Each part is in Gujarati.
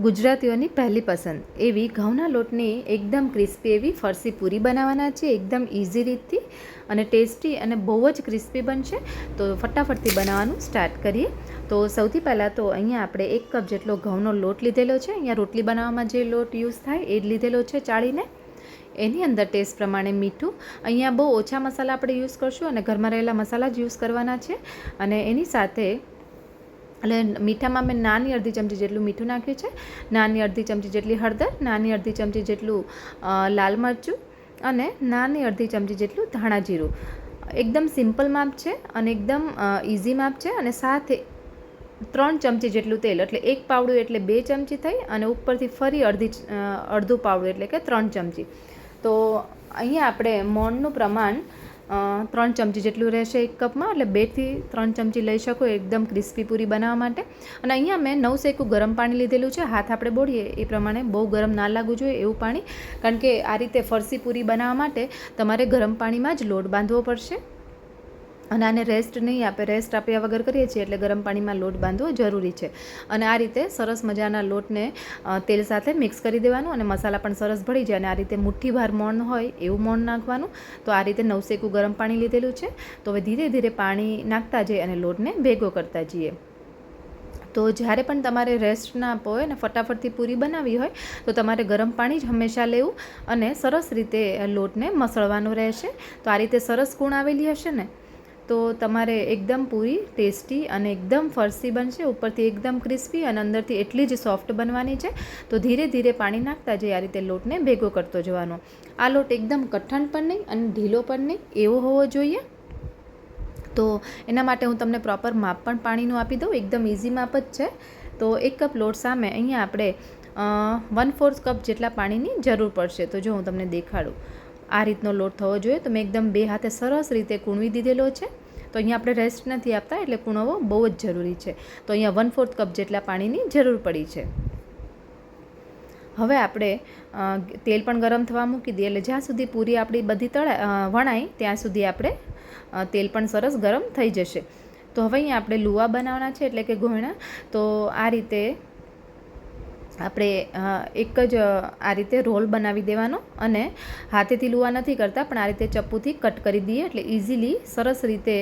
ગુજરાતીઓની પહેલી પસંદ. એવી ઘઉંના લોટની એકદમ ક્રિસ્પી એવી ફરસી પૂરી બનાવવાના છે, એકદમ ઇઝી રીતથી અને ટેસ્ટી અને બહુ જ ક્રિસ્પી બનશે. તો ફટાફટથી બનાવવાનું સ્ટાર્ટ કરીએ. તો સૌથી પહેલાં તો અહીંયા આપણે એક કપ જેટલો ઘઉંનો લોટ લીધેલો છે. અહીંયા રોટલી બનાવવામાં જે લોટ યુઝ થાય એ જ લીધેલો છે ચાળીને. એની અંદર ટેસ્ટ પ્રમાણે મીઠું. અહીંયા બહુ ઓછા મસાલા આપણે યુઝ કરશું અને ઘરમાં રહેલા મસાલા જ યુઝ કરવાના છે. અને એની સાથે એટલે મીઠામાં મેં નાની અડધી ચમચી જેટલું મીઠું નાખ્યું છે, નાની અડધી ચમચી જેટલી હળદર, નાની અડધી ચમચી જેટલું લાલ મરચું અને નાની અડધી ચમચી જેટલું ધાણા જીરું. એકદમ સિમ્પલ માપ છે અને એકદમ ઇઝી માપ છે અને સાથે ત્રણ ચમચી જેટલું તેલ, એટલે એક પાવડું એટલે બે ચમચી થઈ અને ઉપરથી ફરી અડધી અડધું પાવડું એટલે કે ત્રણ ચમચી. તો અહીંયા આપણે મોણનું પ્રમાણ ત્રણ ચમચી જેટલું રહેશે એક કપમાં, એટલે બેથી ત્રણ ચમચી લઈ શકો એકદમ ક્રિસ્પી પૂરી બનાવવા માટે. અને અહીંયા મેં નવ સેકું ગરમ પાણી લીધેલું છે. હાથ આપણે બોળીએ, એ પ્રમાણે બહુ ગરમ ના લાગવું જોઈએ એવું પાણી. કારણ કે આ રીતે ફરસી પૂરી બનાવવા માટે તમારે ગરમ પાણીમાં જ લોટ બાંધવો પડશે. અને આને રેસ્ટ નહીં આપે. રેસ્ટ આપ્યા વગર કરીએ છીએ એટલે ગરમ પાણીમાં લોટ બાંધવો જરૂરી છે. અને આ રીતે સરસ મજાના લોટને તેલ સાથે મિક્સ કરી દેવાનું અને મસાલા પણ સરસ ભળી જાય અને આ રીતે મુઠ્ઠીભાર મોણ હોય એવું મોણ નાખવાનું. તો આ રીતે નવસેકું ગરમ પાણી લીધેલું છે. તો હવે ધીરે ધીરે પાણી નાખતા જઈએ અને લોટને ભેગો કરતા જઈએ. તો જ્યારે પણ તમારે રેસ્ટ ના આપવો હોય અને ફટાફટથી પૂરી બનાવી હોય, તો તમારે ગરમ પાણી જ હંમેશા લેવું અને સરસ રીતે લોટને મસળવાનો રહેશે. તો આ રીતે સરસ ગુણ આવેલી હશે ને? તો તમારે એકદમ પૂરી, ટેસ્ટી અને એકદમ ફરસી બનશે. ઉપરથી એકદમ ક્રિસ્પી અને અંદરથી એટલી જ સોફ્ટ બનવાની છે. તો ધીરે ધીરે પાણી નાખતા જઈએ આ રીતે લોટને ભેગો કરતો જવાનો. આ લોટ એકદમ કઠણ પણ નહીં અને ઢીલો પણ નહીં, એવો હોવો જોઈએ. તો એના માટે હું તમને પ્રોપર માપ પણ પાણીનું આપી દઉં. એકદમ ઇઝી માપ જ છે. તો એક કપ લોટ સામે અહીંયા આપણે વન ફોર્થ કપ જેટલા પાણીની જરૂર પડશે. તો જો હું તમને દેખાડું. આ રીતનો લોટ થવો જોઈએ. તો મેં એકદમ બે હાથે સરસ રીતે કૂણવી દીધેલો છે. તો અહીંયા આપણે રેસ્ટ નથી આપતા, એટલે કૂણવવો બહુ જ જરૂરી છે. તો અહીંયા વન ફોર્થ કપ જેટલા પાણીની જરૂર પડી છે. હવે આપણે તેલ પણ ગરમ થવા મૂકી દઈએ. એટલે જ્યાં સુધી પૂરી આપણી બધી તળા વણાય, ત્યાં સુધી આપણે તેલ પણ સરસ ગરમ થઈ જશે. તો હવે અહીંયા આપણે લુવા બનાવવાના છે, એટલે કે ઘોયણા. તો આ રીતે આપણે એક જ આ રીતે રોલ બનાવી દેવાનો અને હાથેથી લુવા નથી કરતા, પણ આ રીતે ચપ્પુથી કટ કરી દઈએ એટલે ઇઝીલી સરસ રીતે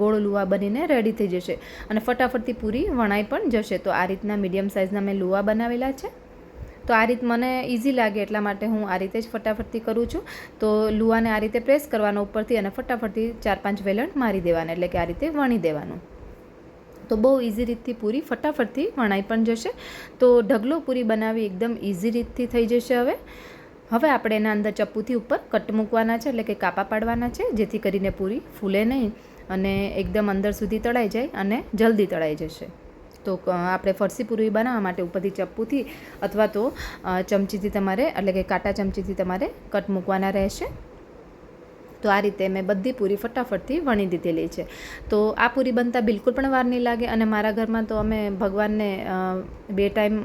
ગોળ લુવા બનીને રેડી થઈ જશે અને ફટાફટથી પૂરી વણાઈ પણ જશે. તો આ રીતના મીડિયમ સાઇઝના મેં લુવા બનાવેલા છે. તો આ રીત મને ઇઝી લાગે એટલા માટે હું આ રીતે જ ફટાફટથી કરું છું. તો લુવાને આ રીતે પ્રેસ કરવાનો ઉપરથી અને ફટાફટથી ચાર પાંચ વેલણ મારી દેવાના, એટલે કે આ રીતે વણી દેવાનું. તો બહુ ઇઝી રીતથી પૂરી ફટાફટથી વણાઈ પણ જશે. તો ઢગલો પૂરી બનાવી એકદમ ઇઝી રીતથી થઈ જશે હવે. હવે આપણે એના અંદર ચપ્પુથી ઉપર કટ મૂકવાના છે, એટલે કે કાપા પાડવાના છે, જેથી કરીને પૂરી ફૂલે નહીં અને એકદમ અંદર સુધી તળાઈ જાય અને જલ્દી તળાઈ જશે. તો આપણે ફરસી પૂરી બનાવવા માટે ઉપરથી ચપ્પુથી અથવા તો ચમચીથી તમારે, એટલે કે કાંટા ચમચીથી તમારે કટ મૂકવાના રહેશે. તો આ રીતે મેં બધી પૂરી ફટાફટથી વણી દીધેલી છે. તો આ પૂરી બનતા બિલકુલ પણ વાર નહીં લાગે અને મારા ઘરમાં તો અમે ભગવાનને બે ટાઈમ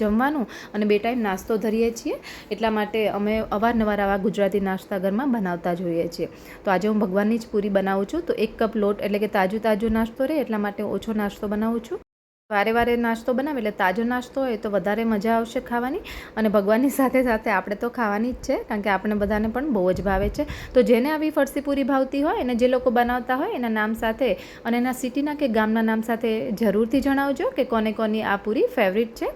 જમવાનું અને બે ટાઈમ નાસ્તો ધરીએ છીએ. એટલા માટે અમે અવારનવાર આવા ગુજરાતી નાસ્તા ઘરમાં બનાવતા જોઈએ છીએ. તો આજે હું ભગવાનની જ પૂરી બનાવું છું. તો એક કપ લોટ એટલે કે તાજું તાજું નાસ્તો રહે એટલા માટે ઓછો નાસ્તો બનાવું છું. વારે વારે નાસ્તો બનાવે, એટલે તાજો નાસ્તો હોય તો વધારે મજા આવશે ખાવાની. અને ભગવાનની સાથે સાથે આપણે તો ખાવાની જ છે, કારણ કે આપણે બધાને પણ બહુ જ ભાવે છે. તો જેને આવી ફરસી પૂરી ભાવતી હોય અને જે લોકો બનાવતા હોય, એના નામ સાથે અને એના સિટીના કે ગામના નામ સાથે જરૂરથી જણાવજો કે કોને કોની આ પૂરી ફેવરિટ છે.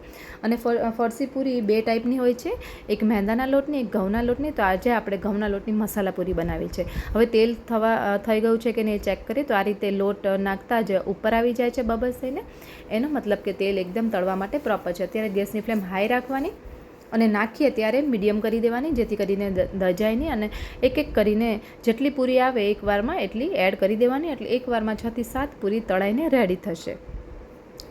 અને ફર ફરસી પૂરી બે ટાઈપની હોય છે. એક મેંદાના લોટની, એક ઘઉંના લોટની. તો આજે આપણે ઘઉંના લોટની મસાલા પૂરી બનાવી છે. હવે તેલ થવા થઈ ગયું છે કે નહીં ચેક કરીએ. તો આ રીતે લોટ નાખતા જ ઉપર આવી જાય છે બબસ થઈને. એનો મતલબ કે તેલ એકદમ તળવા માટે પ્રોપર છે. અત્યારે ગેસની ફ્લેમ હાઈ રાખવાની અને નાખીએ ત્યારે મીડિયમ કરી દેવાની, જેથી કરીને દજાય નહીં અને એક એક કરીને જેટલી પૂરી આવે એક વારમાં એટલી એડ કરી દેવાની, એટલે એક વારમાં છથી સાત પૂરી તળાઈને રેડી થશે.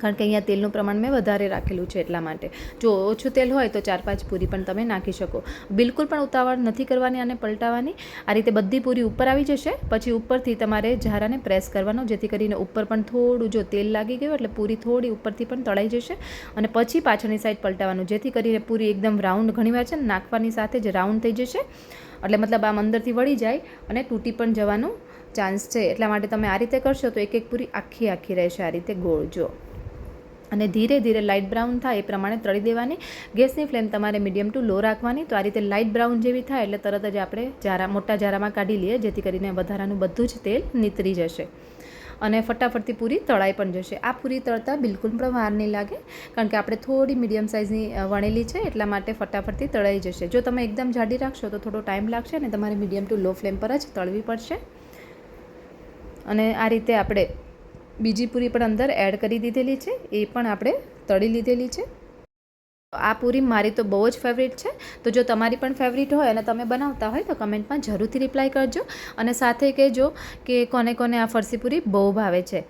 કારણ કે અહીંયા તેલનું પ્રમાણ મેં વધારે રાખેલું છે એટલા માટે. જો ઓછું તેલ હોય તો ચાર પાંચ પૂરી પણ તમે નાખી શકો. બિલકુલ પણ ઉતાવળ નથી કરવાની અને પલટાવાની. આ રીતે બધી પૂરી ઉપર આવી જશે. પછી ઉપરથી તમારે ઝારાને પ્રેસ કરવાનો, જેથી કરીને ઉપર પણ થોડું જો તેલ લાગી ગયું એટલે પૂરી થોડી ઉપરથી પણ તળાઈ જશે. અને પછી પાછળની સાઈડ પલટાવવાનું જેથી કરીને પૂરી એકદમ રાઉન્ડ ઘણીવાર છે નાખવાની સાથે જ રાઉન્ડ થઈ જશે. એટલે મતલબ આમ અંદરથી વળી જાય અને તૂટી પણ જવાનું ચાન્સ છે. એટલા માટે તમે આ રીતે કરશો તો એક એક પૂરી આખી આખી રહેશે આ રીતે ગોળ, જો. અને ધીરે ધીરે લાઇટ બ્રાઉન થાય એ પ્રમાણે તળી દેવાની. ગેસની ફ્લેમ તમારે મીડિયમ ટુ લો રાખવાની. તો આ રીતે લાઇટ બ્રાઉન જેવી થાય એટલે તરત જ આપણે જારા, મોટા જારામાં કાઢી લઈએ, જેથી કરીને વધારાનું બધું જ તેલ નીતરી જશે. અને ફટાફટથી પૂરી તળાઈ પણ જશે. આ પૂરી તળતા બિલકુલ પણ વાર નહીં લાગે, કારણ કે આપણે થોડી મીડિયમ સાઇઝની વણેલી છે એટલા માટે ફટાફટથી તળાઈ જશે. જો તમે એકદમ જાડી રાખશો તો થોડો ટાઈમ લાગશે અને તમારે મીડિયમ ટુ લો ફ્લેમ પર જ તળવી પડશે. અને આ રીતે આપણે બીજી પૂરી પણ અંદર એડ કરી દીધેલી છે. એ પણ આપણે તળી લીધેલી છે. આ પૂરી મારી તો બહુ જ ફેવરિટ છે. તો જો તમારી પણ ફેવરિટ હોય અને તમે બનાવતા હોય તો કમેન્ટમાં જરૂરથી રિપ્લાય કરજો. અને સાથે કહેજો કે કોને કોને આ ફરસી પૂરી બહુ ભાવે છે.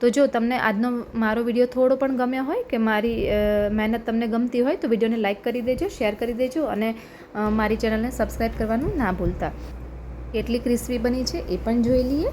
તો જો તમને આજનો મારો વીડિયો થોડો પણ ગમ્યો હોય કે મારી મહેનત તમને ગમતી હોય તો વિડીયોને લાઇક કરી દેજો શેર કરી દેજો અને મારી ચેનલને સબસ્ક્રાઈબ કરવાનું ના ભૂલતા. કેટલી ક્રિસ્પી બની છે એ પણ જોઈ લઈએ.